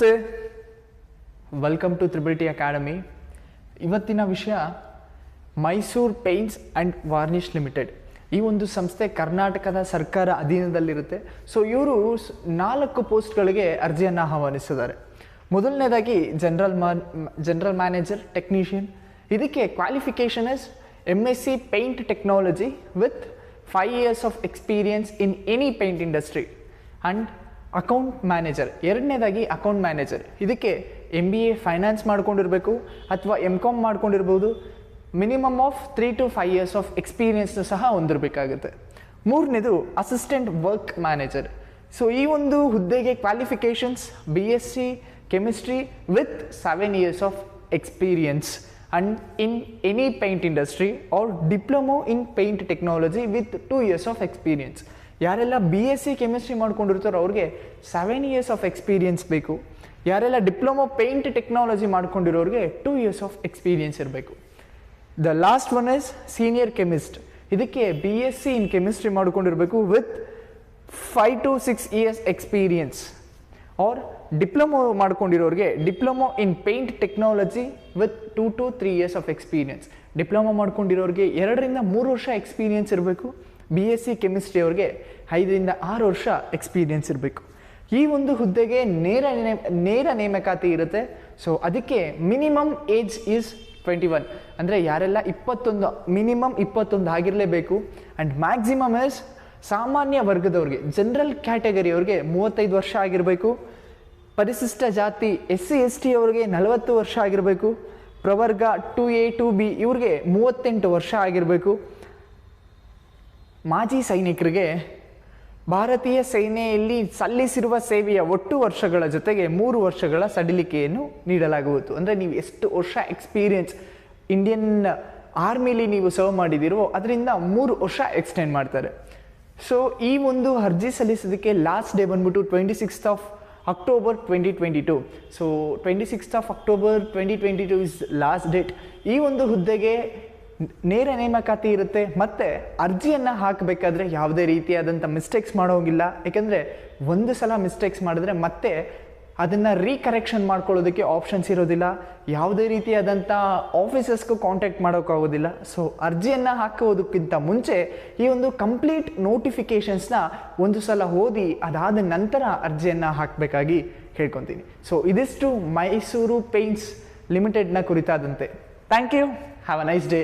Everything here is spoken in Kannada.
ನಮಸ್ತೆ. ವೆಲ್ಕಮ್ ಟು ತ್ರಿಬಲ್ ಅಕಾಡೆಮಿ ಇವತ್ತಿನ ವಿಷಯ Mysuru paints and varnish limited ಈ ಒಂದು ಸಂಸ್ಥೆ ಕರ್ನಾಟಕದ ಸರ್ಕಾರ ಅಧೀನದಲ್ಲಿರುತ್ತೆ. ಸೊ ಇವರು ನಾಲ್ಕು ಪೋಸ್ಟ್ಗಳಿಗೆ ಅರ್ಜಿಯನ್ನು ಆಹ್ವಾನಿಸಿದ್ದಾರೆ. ಮೊದಲನೇದಾಗಿ general man general manager technician ಇದಕ್ಕೆ qualification is M S C paint technology with five years of experience in any paint industry and account manager, ಎರಡನೇದಾಗಿ ಅಕೌಂಟ್ ಮ್ಯಾನೇಜರ್. ಇದಕ್ಕೆ ಎಂ ಬಿ ಎ ಫೈನಾನ್ಸ್ ಮಾಡ್ಕೊಂಡಿರಬೇಕು ಅಥವಾ M com ಮಾಡ್ಕೊಂಡಿರ್ಬೋದು. Minimum of three to five years of ಎಕ್ಸ್ಪೀರಿಯನ್ಸ್ನ ಸಹ ಹೊಂದಿರಬೇಕಾಗುತ್ತೆ. ಮೂರನೇದು ಅಸಿಸ್ಟೆಂಟ್ ವರ್ಕ್ ಮ್ಯಾನೇಜರ್ ಸೊ ಈ ಒಂದು ಹುದ್ದೆಗೆ qualifications B S C chemistry with seven years of experience and in any paint industry or diploma in paint technology with two years of experience ಯಾರೆಲ್ಲ ಬಿ ಎಸ್ ಸಿ ಕೆಮಿಸ್ಟ್ರಿ ಮಾಡ್ಕೊಂಡಿರ್ತಾರೋ ಅವ್ರಿಗೆ ಸೆವೆನ್ ಇಯರ್ಸ್ ಆಫ್ ಎಕ್ಸ್ಪೀರಿಯನ್ಸ್ ಬೇಕು. ಯಾರೆಲ್ಲ ಡಿಪ್ಲೊಮೊ ಪೇಂಟ್ ಟೆಕ್ನಾಲಜಿ ಮಾಡ್ಕೊಂಡಿರೋರಿಗೆ ಟೂ ಇಯರ್ಸ್ ಆಫ್ ಎಕ್ಸ್ಪೀರಿಯನ್ಸ್ ಇರಬೇಕು. The last one is senior chemist ಇದಕ್ಕೆ B S C in chemistry ಮಾಡ್ಕೊಂಡಿರಬೇಕು with five to six years experience or diploma ಮಾಡ್ಕೊಂಡಿರೋರಿಗೆ diploma in paint technology with two to three years of experience diploma ಮಾಡ್ಕೊಂಡಿರೋರಿಗೆ ಎರಡರಿಂದ ಮೂರು ವರ್ಷ ಎಕ್ಸ್ಪೀರಿಯನ್ಸ್ ಇರಬೇಕು. ಬಿ ಎಸ್ ಸಿ ಕೆಮಿಸ್ಟ್ರಿ ಅವ್ರಿಗೆ ಐದರಿಂದ ಆರು ವರ್ಷ ಎಕ್ಸ್ಪೀರಿಯೆನ್ಸ್ ಇರಬೇಕು. ಈ ಒಂದು ಹುದ್ದೆಗೆ ನೇರ ನೇರ ನೇಮಕಾತಿ ಇರುತ್ತೆ. ಸೊ ಅದಕ್ಕೆ minimum age is twenty one ಅಂದರೆ ಯಾರೆಲ್ಲ ಇಪ್ಪತ್ತೊಂದು ಮಿನಿಮಮ್ ಇಪ್ಪತ್ತೊಂದು ಆಗಿರಲೇಬೇಕು. ಆ್ಯಂಡ್ ಮ್ಯಾಕ್ಸಿಮಮ್ ಇಸ್ ಸಾಮಾನ್ಯ ವರ್ಗದವ್ರಿಗೆ ಜನರಲ್ ಕ್ಯಾಟಗರಿಯವ್ರಿಗೆ ಮೂವತ್ತೈದು ವರ್ಷ ಆಗಿರಬೇಕು. ಪರಿಶಿಷ್ಟ ಜಾತಿ ಎಸ್ ಸಿ ಎಸ್ ಟಿ ಅವ್ರಿಗೆ ನಲವತ್ತು ವರ್ಷ ಆಗಿರಬೇಕು. ಪ್ರವರ್ಗ ಟು ಎ ಟು ಬಿ ಇವ್ರಿಗೆ ಮೂವತ್ತೆಂಟು ವರ್ಷ ಆಗಿರಬೇಕು. ಮಾಜಿ ಸೈನಿಕರಿಗೆ ಭಾರತೀಯ ಸೇನೆಯಲ್ಲಿ ಸಲ್ಲಿಸಿರುವ ಸೇವೆಯ ಒಟ್ಟು ವರ್ಷಗಳ ಜೊತೆಗೆ ಮೂರು ವರ್ಷಗಳ ಸಡಿಲಿಕೆಯನ್ನು ನೀಡಲಾಗುವುದು. ಅಂದರೆ ನೀವು ಎಷ್ಟು ವರ್ಷ ಎಕ್ಸ್ಪೀರಿಯನ್ಸ್ ಇಂಡಿಯನ್ ಆರ್ಮಿಲಿ ನೀವು ಸರ್ವ್ ಮಾಡಿದಿರೋ, ಅದರಿಂದ ಮೂರು ವರ್ಷ ಎಕ್ಸ್ಟೆಂಡ್ ಮಾಡ್ತಾರೆ. ಸೊ ಈ ಒಂದು ಅರ್ಜಿ ಸಲ್ಲಿಸೋದಕ್ಕೆ ಲಾಸ್ಟ್ ಡೇ ಬಂದ್ಬಿಟ್ಟು twenty sixth of October twenty twenty two so twenty sixth of October twenty twenty two is last date ಈ ಒಂದು ಹುದ್ದೆಗೆ ನೇರ ನೇಮಕಾತಿ ಇರುತ್ತೆ, ಮತ್ತು ಅರ್ಜಿಯನ್ನು ಹಾಕಬೇಕಾದ್ರೆ ಯಾವುದೇ ರೀತಿಯಾದಂಥ ಮಿಸ್ಟೇಕ್ಸ್ ಮಾಡೋಂಗಿಲ್ಲ. ಯಾಕೆಂದರೆ ಒಂದು ಸಲ ಮಿಸ್ಟೇಕ್ಸ್ ಮಾಡಿದ್ರೆ ಮತ್ತೆ ಅದನ್ನು ರೀಕರೆಕ್ಷನ್ ಮಾಡ್ಕೊಳ್ಳೋದಕ್ಕೆ ಆಪ್ಷನ್ಸ್ ಇರೋದಿಲ್ಲ. ಯಾವುದೇ ರೀತಿಯಾದಂಥ ಆಫೀಸಸ್ಗೂ ಕಾಂಟ್ಯಾಕ್ಟ್ ಮಾಡೋಕ್ಕಾಗೋದಿಲ್ಲ. ಸೊ ಅರ್ಜಿಯನ್ನು ಹಾಕೋದಕ್ಕಿಂತ ಮುಂಚೆ ಈ ಒಂದು ಕಂಪ್ಲೀಟ್ ನೋಟಿಫಿಕೇಷನ್ಸ್ನ ಒಂದು ಸಲ ಓದಿ, ಅದಾದ ನಂತರ ಅರ್ಜಿಯನ್ನು ಹಾಕಬೇಕಾಗಿ ಹೇಳ್ಕೊತೀನಿ. ಸೊ ಇದಿಷ್ಟು ಮೈಸೂರು ಪೇಂಟ್ಸ್ ಲಿಮಿಟೆಡ್ನ ಕುರಿತಾದಂತೆ. Thank you have a nice day